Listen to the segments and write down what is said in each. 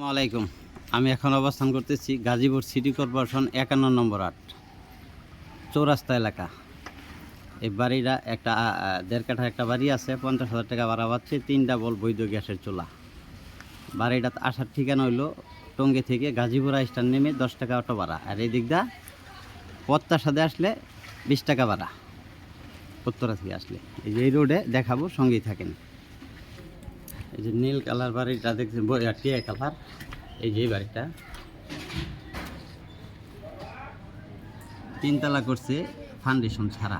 আসসালামু আলাইকুম। আমি এখন অবস্থান করতেছি গাজীপুর সিটি কর্পোরেশন একান্ন নম্বর আট, চৌরাস্তা এলাকা। এই বাড়িটা একটা দেড় কাঠা একটা বাড়ি আছে, পঞ্চাশ হাজার টাকা ভাড়া পাচ্ছে তিনটা বল বৈধ গ্যাসের চুলা। বাড়িটা আসার ঠিকানা হইল টঙ্গী থেকে গাজীপুর স্ট্যান্ড নেমে দশ টাকা অটো ভাড়া। আর এই দিকটা পত্তার সাথে আসলে বিশ টাকা ভাড়া, উত্তরা থেকে আসলে। এই যে এই রোডে দেখাবো, সঙ্গেই থাকেন। এই যে নীল কালার বাড়িটা দেখছেন টিয়া কালার। এই যে বাড়িটা। তিনতলা করছে ফাউন্ডেশন ছাড়া।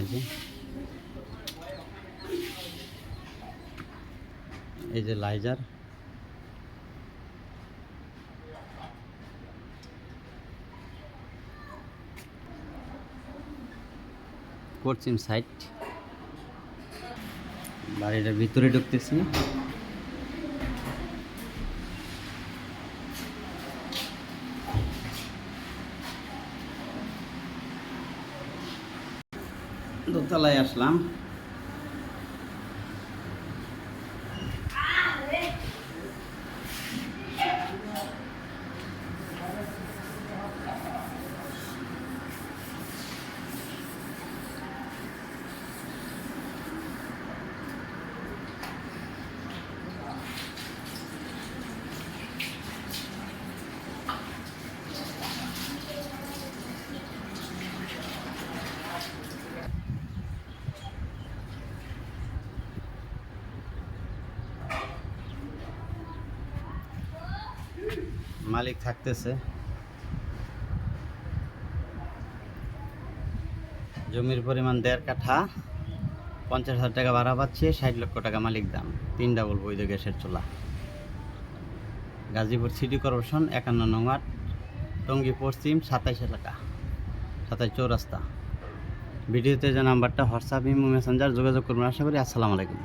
এই যে। এই যে লাইজার পশ্চিম সাইড বাড়িটার ভিতরে ঢুকতেছি। দোতলায় আসলাম। মালিক থাকতেছে। জমির পরিমাণ দেড় কাঠা, পঞ্চাশ হাজার টাকা ভাড়া পাচ্ছে, ষাট লক্ষ টাকা মালিক দাম। তিন ডাবল বৈধ গ্যাসের চুলা। গাজীপুর সিটি কর্পোরেশন, একান্ন নং আট টঙ্গী পশ্চিম, সাতাইশ এলাকা, সাতাইশ চৌরাস্তা। ভিডিওতে যে নাম্বারটা, হোয়াটসঅ্যাপ, ইমো, মেসেঞ্জার যোগাযোগ করবেন। আশা করি আসসালামু আলাইকুম।